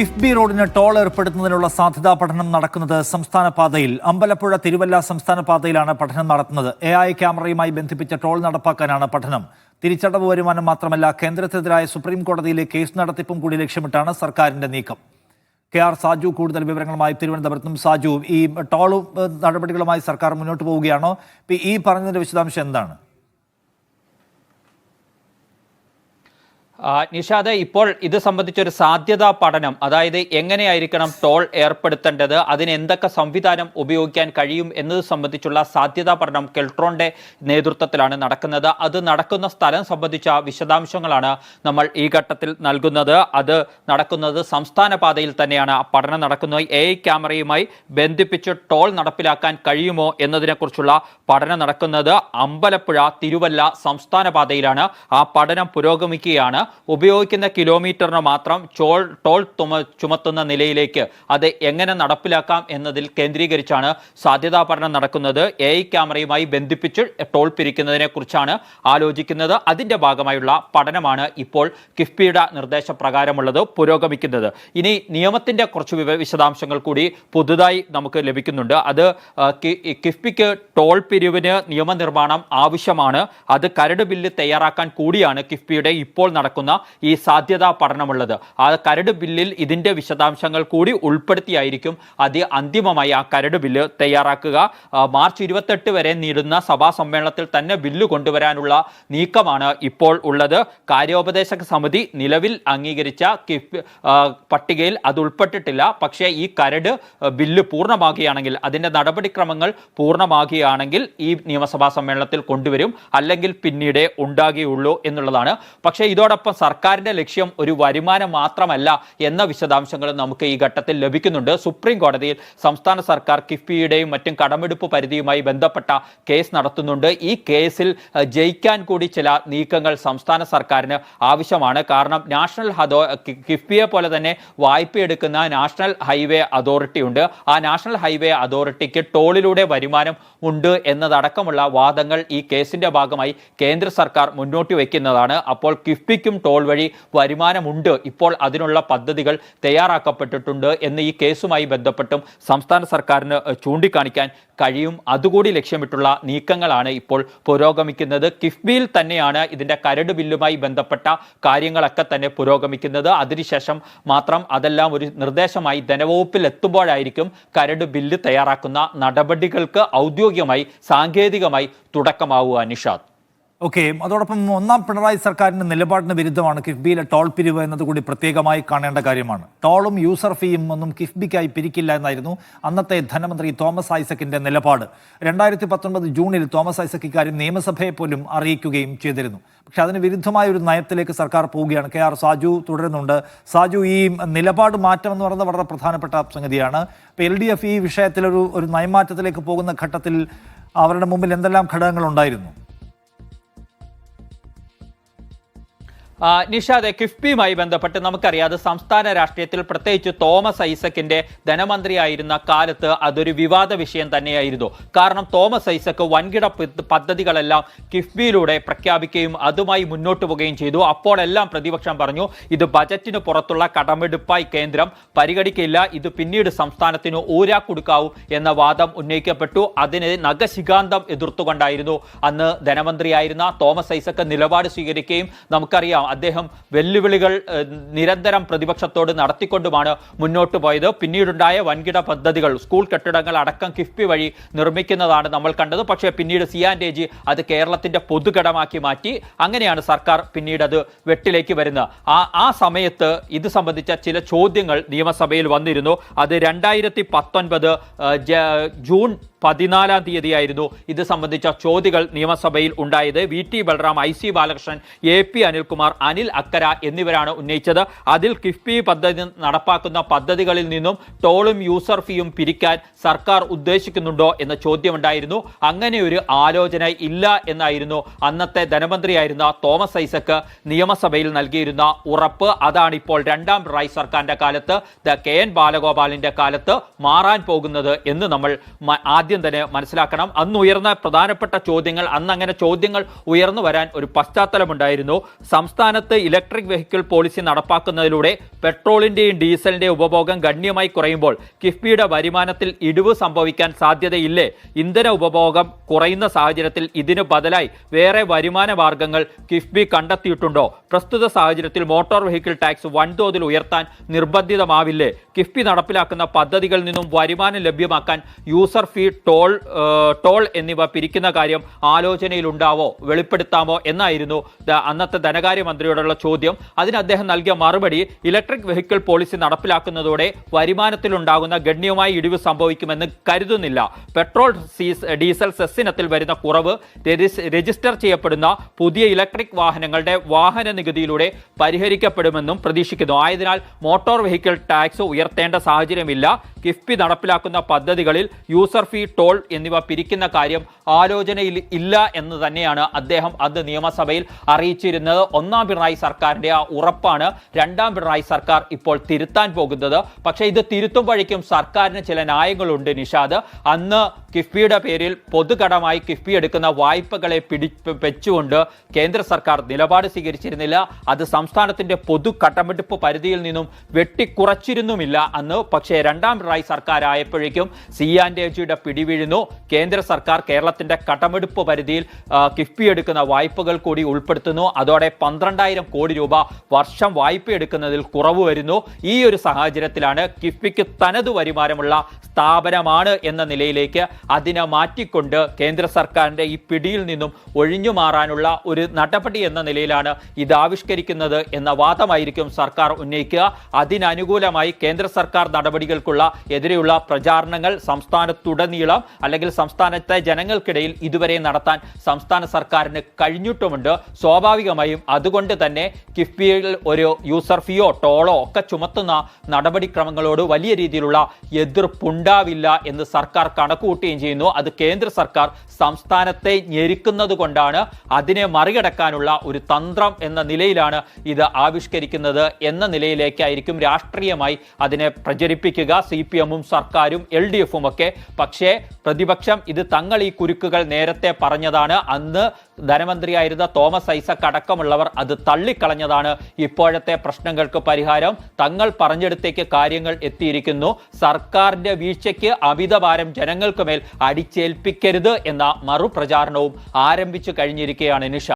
കിഫ്ബി റോഡിന് ടോൾ ഏർപ്പെടുത്തുന്നതിനുള്ള സാധ്യതാ പഠനം നടക്കുന്നത് സംസ്ഥാന പാതയിൽ. അമ്പലപ്പുഴ തിരുവല്ല സംസ്ഥാന പാതയിലാണ് പഠനം നടത്തുന്നത്. എ ഐ ക്യാമറയുമായി ബന്ധിപ്പിച്ച ടോൾ നടപ്പാക്കാനാണ് പഠനം. തിരിച്ചടവ് വരുമാനം മാത്രമല്ല കേന്ദ്രത്തിനെതിരായ സുപ്രീം കോടതിയിലെ കേസ് നടത്തിപ്പും കൂടി ലക്ഷ്യമിട്ടാണ് സർക്കാരിന്റെ നീക്കം. കെ ആർ സാജു കൂടുതൽ വിവരങ്ങളുമായി തിരുവനന്തപുരത്തും. സാജു ഈ ടോൾ നടപടികളുമായി സർക്കാർ മുന്നോട്ട് പോവുകയാണോ? ഈ പറഞ്ഞതിന്റെ വിശദാംശം എന്താണ്? നിഷാദ് ഇപ്പോൾ ഇത് സംബന്ധിച്ചൊരു സാധ്യതാ പഠനം അതായത് എങ്ങനെയായിരിക്കണം ടോൾ ഏർപ്പെടുത്തേണ്ടത് അതിന് എന്തൊക്കെ സംവിധാനം ഉപയോഗിക്കാൻ കഴിയും എന്നത് സംബന്ധിച്ചുള്ള സാധ്യതാ പഠനം കെൽട്രോണിന്റെ നേതൃത്വത്തിലാണ് നടക്കുന്നത്. അത് നടക്കുന്ന സ്ഥലം സംബന്ധിച്ച വിശദാംശങ്ങളാണ് നമ്മൾ ഈ ഘട്ടത്തിൽ നൽകുന്നത്. അത് നടക്കുന്നത് സംസ്ഥാന പാതയിൽ തന്നെയാണ്. ആ പഠനം നടക്കുന്നത് എ ക്യാമറയുമായി ബന്ധിപ്പിച്ച് ടോൾ നടപ്പിലാക്കാൻ കഴിയുമോ എന്നതിനെക്കുറിച്ചുള്ള പഠനം നടക്കുന്നത് അമ്പലപ്പുഴ തിരുവല്ല സംസ്ഥാന പാതയിലാണ്. ആ പഠനം പുരോഗമിക്കുകയാണ്. ഉപയോഗിക്കുന്ന കിലോമീറ്ററിന് മാത്രം ചോൾ ടോൾ ചുമത്തുന്ന നിലയിലേക്ക് അത് എങ്ങനെ നടപ്പിലാക്കാം എന്നതിൽ കേന്ദ്രീകരിച്ചാണ് സാധ്യതാ പഠനം നടക്കുന്നത്. എ ഐ ക്യാമറയുമായി ബന്ധിപ്പിച്ച് ടോൾ പിരിക്കുന്നതിനെ കുറിച്ചാണ് ആലോചിക്കുന്നത്. അതിന്റെ ഭാഗമായുള്ള പഠനമാണ് ഇപ്പോൾ കിഫ്ബിയുടെ നിർദ്ദേശപ്രകാരമുള്ളത് പുരോഗമിക്കുന്നത്. ഇനി നിയമത്തിന്റെ കുറച്ച് വിശദാംശങ്ങൾ കൂടി പുതുതായി നമുക്ക് ലഭിക്കുന്നുണ്ട്. അത് കിഫ്ബിക്ക് ടോൾ പിരിവിന് നിയമനിർമ്മാണം ആവശ്യമാണ്. അത് കരട് ബില്ല് തയ്യാറാക്കാൻ കൂടിയാണ് കിഫ്ബിയുടെ ഇപ്പോൾ നടക്കുന്ന ഈ സാധ്യതാ പഠനമുള്ളത്. ആ കരട് ബില്ലിൽ ഇതിന്റെ വിശദാംശങ്ങൾ കൂടി ഉൾപ്പെടുത്തിയായിരിക്കും അത് അന്തിമമായി ആ കരട് ബില്ല് തയ്യാറാക്കുക. മാർച്ച് ഇരുപത്തെട്ട് വരെ നീടുന്ന സഭാ സമ്മേളനത്തിൽ തന്നെ ബില്ല് കൊണ്ടുവരാനുള്ള നീക്കമാണ് ഇപ്പോൾ ഉള്ളത്. കാര്യോപദേശക സമിതി നിലവിൽ അംഗീകരിച്ച കിഫ് പട്ടികയിൽ അത് ഉൾപ്പെട്ടിട്ടില്ല. പക്ഷേ ഈ കരട് ബില്ല് പൂർണമാകുകയാണെങ്കിൽ അതിന്റെ നടപടിക്രമങ്ങൾ പൂർണമാകുകയാണെങ്കിൽ ഈ നിയമസഭാ സമ്മേളനത്തിൽ കൊണ്ടുവരും. അല്ലെങ്കിൽ പിന്നീടേ ഉണ്ടാകുകയുള്ളൂ എന്നുള്ളതാണ്. പക്ഷേ ഇതോടൊപ്പം സർക്കാരിന്റെ ലക്ഷ്യം ഒരു വരുമാനം മാത്രമല്ല എന്ന വിശദാംശങ്ങൾ നമുക്ക് ഈ ഘട്ടത്തിൽ ലഭിക്കുന്നുണ്ട്. സുപ്രീം കോടതിയിൽ സംസ്ഥാന സർക്കാർ കിഫ്ബിയുടെയും മറ്റും കടമെടുപ്പ് പരിധിയുമായി ബന്ധപ്പെട്ട കേസ് നടത്തുന്നുണ്ട്. ഈ കേസിൽ ജയിക്കാൻ കൂടി ചില നീക്കങ്ങൾ സംസ്ഥാന സർക്കാരിന് ആവശ്യമാണ്. കാരണം നാഷണൽ കി- കിഫ്ബിയെ പോലെ തന്നെ വായ്പ എടുക്കുന്ന നാഷണൽ ഹൈവേ അതോറിറ്റി ഉണ്ട്. ആ നാഷണൽ ഹൈവേ അതോറിറ്റിക്ക് ടോളിലൂടെ വരുമാനം ഉണ്ട് എന്നതടക്കമുള്ള വാദങ്ങൾ ഈ കേസിന്റെ ഭാഗമായി കേന്ദ്ര സർക്കാർ മുന്നോട്ട് വയ്ക്കുന്നതാണ്. അപ്പോൾ കിഫ്ബിക്കും ടോൾ വഴി വരുമാനമുണ്ട്. ഇപ്പോൾ അതിനുള്ള പദ്ധതികൾ തയ്യാറാക്കപ്പെട്ടിട്ടുണ്ട് എന്ന് ഈ കേസുമായി ബന്ധപ്പെട്ടും സംസ്ഥാന സർക്കാരിന് ചൂണ്ടിക്കാണിക്കാൻ കഴിയും. അതുകൂടി ലക്ഷ്യമിട്ടുള്ള നീക്കങ്ങളാണ് ഇപ്പോൾ പുരോഗമിക്കുന്നത്. കിഫ്ബിയിൽ തന്നെയാണ് ഇതിന്റെ കരട് ബില്ലുമായി ബന്ധപ്പെട്ട കാര്യങ്ങളൊക്കെ തന്നെ പുരോഗമിക്കുന്നത്. അതിനുശേഷം മാത്രം അതെല്ലാം ഒരു നിർദ്ദേശമായി ധനവകുപ്പിൽ എത്തുമ്പോഴായിരിക്കും കരട് ബില്ല് തയ്യാറാക്കുന്ന നടപടികൾക്ക് ഔദ്യോഗികമായി സാങ്കേതികമായി തുടക്കമാവുക നിഷാദ്. ഓക്കെ അതോടൊപ്പം ഒന്നാം പിണറായി സർക്കാരിന്റെ നിലപാടിന് വിരുദ്ധമാണ് കിഫ്ബിയിലെ ടോൾ പിരിവ് എന്നത് കൂടി പ്രത്യേകമായി കാണേണ്ട കാര്യമാണ്. ടോളും യൂസർ ഫീയും ഒന്നും കിഫ്ബിക്കായി പിരിക്കില്ല എന്നായിരുന്നു അന്നത്തെ ധനമന്ത്രി തോമസ് ഐസക്കിന്റെ നിലപാട്. രണ്ടായിരത്തി പത്തൊൻപത് ജൂണിൽ തോമസ് ഐസക് ഇക്കാര്യം നിയമസഭയെ പോലും അറിയിക്കുകയും ചെയ്തിരുന്നു. പക്ഷെ അതിന് വിരുദ്ധമായ ഒരു നയത്തിലേക്ക് സർക്കാർ പോവുകയാണ്. കെ ആർ സാജു തുടരുന്നുണ്ട്. സാജു ഈ നിലപാട് മാറ്റം എന്ന് പറയുന്നത് വളരെ പ്രധാനപ്പെട്ട സംഗതിയാണ്. ഇപ്പോൾ എൽ ഡി എഫ് ഈ വിഷയത്തിലൊരു ഒരു നയമാറ്റത്തിലേക്ക് പോകുന്ന ഘട്ടത്തിൽ അവരുടെ മുമ്പിൽ എന്തെല്ലാം ഘടകങ്ങൾ ഉണ്ടായിരുന്നു? നിഷാദെ കിഫ്ബിയുമായി ബന്ധപ്പെട്ട് നമുക്കറിയാം അത് സംസ്ഥാന രാഷ്ട്രീയത്തിൽ പ്രത്യേകിച്ച് തോമസ് ഐസക്കിന്റെ ധനമന്ത്രിയായിരുന്ന കാലത്ത് അതൊരു വിവാദ വിഷയം തന്നെയായിരുന്നു. കാരണം തോമസ് ഐസക്ക് വൻകിട പദ്ധതികളെല്ലാം കിഫ്ബിയിലൂടെ പ്രഖ്യാപിക്കുകയും അതുമായി മുന്നോട്ട് പോവുകയും ചെയ്തു. അപ്പോഴെല്ലാം പ്രതിപക്ഷം പറഞ്ഞു ഇത് ബജറ്റിന് പുറത്തുള്ള കടമെടുപ്പായി കേന്ദ്രം പരിഗണിക്കില്ല. ഇത് പിന്നീട് സംസ്ഥാനത്തിന് ഊരാ കൊടുക്കാവൂ എന്ന വാദം ഉന്നയിക്കപ്പെട്ടു. അതിന് നഖശികാന്തം എതിർത്തുകൊണ്ടായിരുന്നു. അന്ന് ധനമന്ത്രിയായിരുന്ന തോമസ് ഐസക്ക് നിലപാട് സ്വീകരിക്കുകയും നമുക്കറിയാം അദ്ദേഹം വെല്ലുവിളികൾ നിരന്തരം പ്രതിപക്ഷത്തോട് നടത്തിക്കൊണ്ടുമാണ് മുന്നോട്ട് പോയത്. പിന്നീടുണ്ടായ വൻകിട പദ്ധതികൾ സ്കൂൾ കെട്ടിടങ്ങൾ അടക്കം കിഫ്ബി വഴി നിർമ്മിക്കുന്നതാണ് നമ്മൾ കണ്ടത്. പക്ഷേ പിന്നീട് സിയാൻഡേജി അത് കേരളത്തിന്റെ പൊതുഘടമാക്കി മാറ്റി. അങ്ങനെയാണ് സർക്കാർ പിന്നീട് അത് വെട്ടിലേക്ക് വരുന്നത്. ആ ആ സമയത്ത് ഇത് സംബന്ധിച്ച ചില ചോദ്യങ്ങൾ നിയമസഭയിൽ വന്നിരുന്നു. അത് രണ്ടായിരത്തി പത്തൊൻപത് ജൂൺ പതിനാലാം തീയതിയായിരുന്നു ഇത് സംബന്ധിച്ച ചോദ്യങ്ങൾ നിയമസഭയിൽ ഉണ്ടായത്. V T Balram I C Balakrishnan A P Anilkumar Anil Akkara എന്നിവരാണ് ഉന്നയിച്ചത്. അതിൽ കിഫ്ബി പദ്ധതി നടപ്പാക്കുന്ന പദ്ധതികളിൽ നിന്നും ടോളും യൂസർ ഫീയും പിരിക്കാൻ സർക്കാർ ഉദ്ദേശിക്കുന്നുണ്ടോ എന്ന ചോദ്യമുണ്ടായിരുന്നു. അങ്ങനെ ഒരു ആലോചന ഇല്ല എന്നായിരുന്നു അന്നത്തെ ധനമന്ത്രിയായിരുന്ന തോമസ് ഐസക്ക് നിയമസഭയിൽ നൽകിയിരുന്ന ഉറപ്പ്. അതാണ് ഇപ്പോൾ രണ്ടാം പിണറായി സർക്കാരിന്റെ കാലത്ത് കെ എൻ ബാലഗോപാലിന്റെ കാലത്ത് മാറാൻ പോകുന്നത് എന്ന് നമ്മൾ ആദ്യം ആദ്യം തന്നെ മനസ്സിലാക്കണം. അന്ന് ഉയർന്ന പ്രധാനപ്പെട്ട ചോദ്യങ്ങൾ അന്ന് അങ്ങനെ ചോദ്യങ്ങൾ ഉയർന്നു വരാൻ ഒരു പശ്ചാത്തലമുണ്ടായിരുന്നു. സംസ്ഥാനത്ത് ഇലക്ട്രിക് വെഹിക്കിൾ പോളിസി നടപ്പാക്കുന്നതിലൂടെ പെട്രോളിന്റെയും ഡീസലിന്റെയും ഉപഭോഗം ഗണ്യമായി കുറയുമ്പോൾ കിഫ്ബിയുടെ വരുമാനത്തിൽ ഇടിവ് സംഭവിക്കാൻ സാധ്യതയില്ലേ? ഇന്ധന ഉപഭോഗം കുറയുന്ന സാഹചര്യത്തിൽ ഇതിനു ബദലായി വേറെ വരുമാന മാർഗങ്ങൾ കിഫ്ബി കണ്ടെത്തിയിട്ടുണ്ടോ? പ്രസ്തുത സാഹചര്യത്തിൽ മോട്ടോർ വെഹിക്കിൾ ടാക്സ് വൻതോതിൽ ഉയർത്താൻ നിർബന്ധിതമാവില്ലേ? കിഫ്ബി നടപ്പിലാക്കുന്ന പദ്ധതികളിൽ നിന്നും വരുമാനം ലഭ്യമാക്കാൻ യൂസർ ഫീ ടോൾ ടോൾ എന്നിവ പിരിക്കുന്ന കാര്യം ആലോചനയിലുണ്ടാവോ വെളിപ്പെടുത്താമോ എന്നായിരുന്നു അന്നത്തെ ധനകാര്യമന്ത്രിയോടുള്ള ചോദ്യം. അതിന് അദ്ദേഹം നൽകിയ മറുപടി ഇലക്ട്രിക് വെഹിക്കിൾ പോളിസി നടപ്പിലാക്കുന്നതോടെ വരുമാനത്തിലുണ്ടാകുന്ന ഗണ്യമായ ഇടിവ് സംഭവിക്കുമെന്ന് കരുതുന്നില്ല. പെട്രോൾ സീസ് ഡീസൽ സെസ്സിനത്തിൽ വരുന്ന കുറവ് രജിസ്- രജിസ്റ്റർ ചെയ്യപ്പെടുന്ന പുതിയ ഇലക്ട്രിക് വാഹനങ്ങളുടെ വാഹന നികുതിയിലൂടെ പരിഹരിക്കപ്പെടുമെന്നും പ്രതീക്ഷിക്കുന്നു. ആയതിനാൽ മോട്ടോർ വെഹിക്കിൾ ടാക്സ് ഉയർത്തേണ്ട സാഹചര്യമില്ല. കിഫ്ബി നടപ്പിലാക്കുന്ന പദ്ധതികളിൽ യൂസർ ഫീ ടോൾ എന്നിവ പിരിക്കുന്ന കാര്യം ആലോചനയിൽ ഇല്ല എന്ന് തന്നെയാണ് അദ്ദേഹം അന്ന് നിയമസഭയിൽ അറിയിച്ചിരുന്നത്. ഒന്നാം പിണറായി സർക്കാരിന്റെ ആ ഉറപ്പാണ്. രണ്ടാം പിണറായി സർക്കാർ ഇപ്പോൾ തിരുത്താൻ പോകുന്നത്. പക്ഷേ ഇത് തിരുത്തുമ്പോഴേക്കും സർക്കാരിന് ചില ന്യായങ്ങളുണ്ട് നിഷാദ്. അന്ന് കിഫ്ബിയുടെ പേരിൽ പൊതുകടമായി കിഫ്ബി എടുക്കുന്ന വായ്പകളെ പിടി വെച്ചുകൊണ്ട് കേന്ദ്ര സർക്കാർ നിലപാട് സ്വീകരിച്ചിരുന്നില്ല. അത് സംസ്ഥാനത്തിന്റെ പൊതു കടമെടുപ്പ് പരിധിയിൽ നിന്നും വെട്ടിക്കുറച്ചിരുന്നുമില്ല അന്ന്. പക്ഷേ രണ്ടാം പിണറായി സർക്കാർ ആയപ്പോഴേക്കും സി ആൻഡ് എജിയുടെ പിടിവീഴുന്നു കേന്ദ്ര സർക്കാർ കേരളത്തിന്റെ കടമെടുപ്പ് പരിധിയിൽ കിഫ്ബി എടുക്കുന്ന വായ്പകൾ കൂടി ഉൾപ്പെടുത്തുന്നു. അതോടെ പന്ത്രണ്ടായിരം കോടി രൂപ വർഷം വായ്പ എടുക്കുന്നതിൽ കുറവ് വരുന്നു. ഈ ഒരു സാഹചര്യത്തിലാണ് കിഫ്ബിക്ക് തനത് വരുമാനമുള്ള സ്ഥാപനമാണ് എന്ന നിലയിലേക്ക് അതിനെ മാറ്റിക്കൊണ്ട് കേന്ദ്ര സർക്കാരിന്റെ ഈ പിടിയിൽ നിന്നും ഒഴിഞ്ഞു മാറാനുള്ള ഒരു നടപടി എന്ന നിലയിലാണ് ഇത് ആവിഷ്കരിക്കുന്നത് എന്ന വാദമായിരിക്കും സർക്കാർ ഉന്നയിക്കുക. അതിനനുകൂലമായി കേന്ദ്ര സർക്കാർ നടപടികൾക്കുള്ള എതിരെയുള്ള പ്രചാരണങ്ങൾ സംസ്ഥാനത്തുടനീളം അല്ലെങ്കിൽ സംസ്ഥാനത്തെ ജനങ്ങൾക്കിടയിൽ ഇതുവരെ നടത്താൻ സംസ്ഥാന സർക്കാരിന് കഴിഞ്ഞിട്ടുമുണ്ട്. സ്വാഭാവികമായും അതുകൊണ്ട് തന്നെ കിഫ്ബിയിൽ ഒരു യൂസർ ഫിയോ ടോളോ ഒക്കെ ചുമത്തുന്ന നടപടിക്രമങ്ങളോട് വലിയ രീതിയിലുള്ള എതിർപ്പുണ്ടാവില്ല എന്ന് സർക്കാർ കണക്കുകൂട്ടുകയും ചെയ്യുന്നു. അത് കേന്ദ്ര സർക്കാർ സംസ്ഥാനത്തെ ഞെരുക്കുന്നത് കൊണ്ടാണ് അതിനെ മറികടക്കാനുള്ള ഒരു തന്ത്രം എന്ന നിലയിലാണ് ഇത് ആവിഷ്കരിക്കുന്നത് എന്ന നിലയിലേക്കായിരിക്കും രാഷ്ട്രീയമായി അതിനെ പ്രചരിപ്പിക്കുക. സി പി എമ്മും സർക്കാരും എൽ ഡി എഫും ഒക്കെ. പക്ഷേ പ്രതിപക്ഷം ഇത് തങ്ങൾ ഈ കുരുക്കുകൾ നേരത്തെ പറഞ്ഞതാണ്. അന്ന് ധനമന്ത്രിയായിരുന്ന തോമസ് ഐസക് അടക്കമുള്ളവർ അത് തള്ളിക്കളഞ്ഞതാണ്. ഇപ്പോഴത്തെ പ്രശ്നങ്ങൾക്ക് പരിഹാരം തങ്ങൾ പറഞ്ഞെടുത്തേക്ക് കാര്യങ്ങൾ എത്തിയിരിക്കുന്നു. സർക്കാരിന്റെ വീഴ്ചയ്ക്ക് അമിതഭാരം ജനങ്ങൾക്ക് മേൽ അടിച്ചേൽപ്പിക്കരുത് എന്ന മറുപ്രചാരണവും ആരംഭിച്ചു കഴിഞ്ഞിരിക്കുകയാണ് നിഷ.